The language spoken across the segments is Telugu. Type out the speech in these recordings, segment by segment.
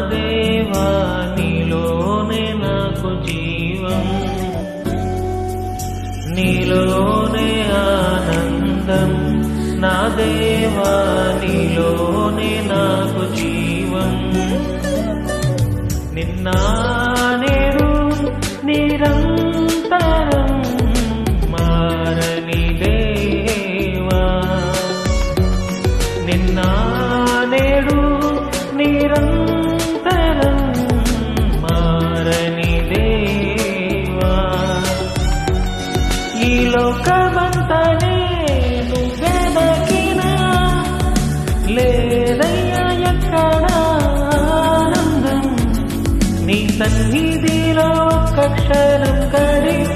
దేవా నీలోనే నాకు జీవం. నీలోనే ఆనందం. నా దేవా నీలోనే నాకు జీవం. నిన్నా ఈ లోకమంతనే నువ్వెదకినా లేదయ్యా ఎక్కడ ఆనందం. నీ సన్నిధిలో ఒక్క క్షణం గడిపిన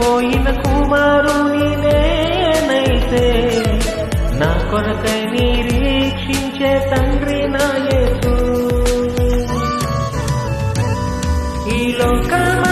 పోయిన తప్పిపోయిన నేనైతే నా కొరకై నిరీక్షించే తండ్రి నా యేసు. ఈ లోకమా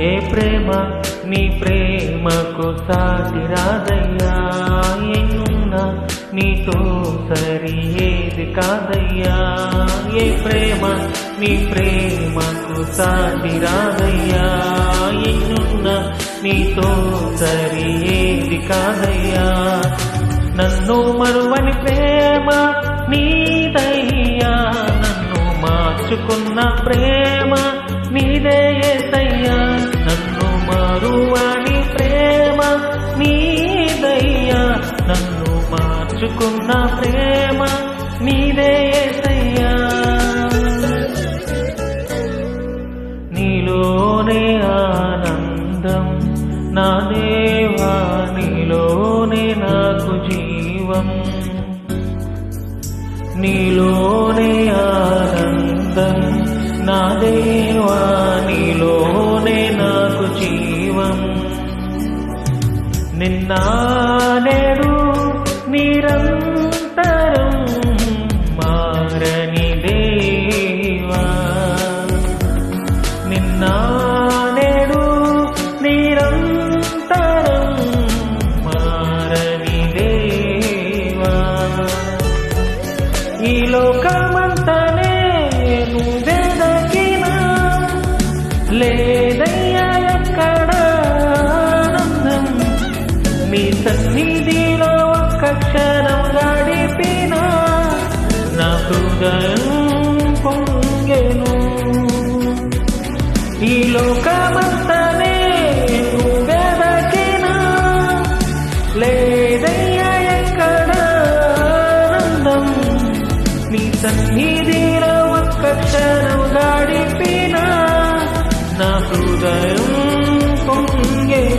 ఏ ప్రేమ నీ ప్రేమకు సాటి రాదయ్యా. ఎన్నున్నా నీతో సరి ఏది కాదయ్యా. ఏ ప్రేమ నీ ప్రేమకు సాటి రాదయ్యా. ఎన్నున్నా నీతో సరి ఏది కాదయ్యా. నన్ను మరువని ప్రేమ నీదయ్యా. నన్ను మార్చుకున్న ప్రేమ నీదే ఏసయ్యా. మరువని ప్రేమ నీదయ్యా నన్ను మార్చుకున్న ప్రేమ నీదే ఏసయ్యా. నీలోనే ఆనందం నా దేవా నీలోనే నాకు జీవం. నీలోనే ఆనందం నా దేవా నిన్న నేడు నిరంతరం మారని దేవా. నిన్న నేడు నిరంతరం మారని దేవా. ఈ లోకమంతా హృదయం పొంగెను. ఈ లోకమంతనే వెదకినా లేదయ్యా ఎక్కడ ఆనందం. నీ సన్నిధిలో ఒక్క క్షణం గడిపినా నా హృదయం పొంగెను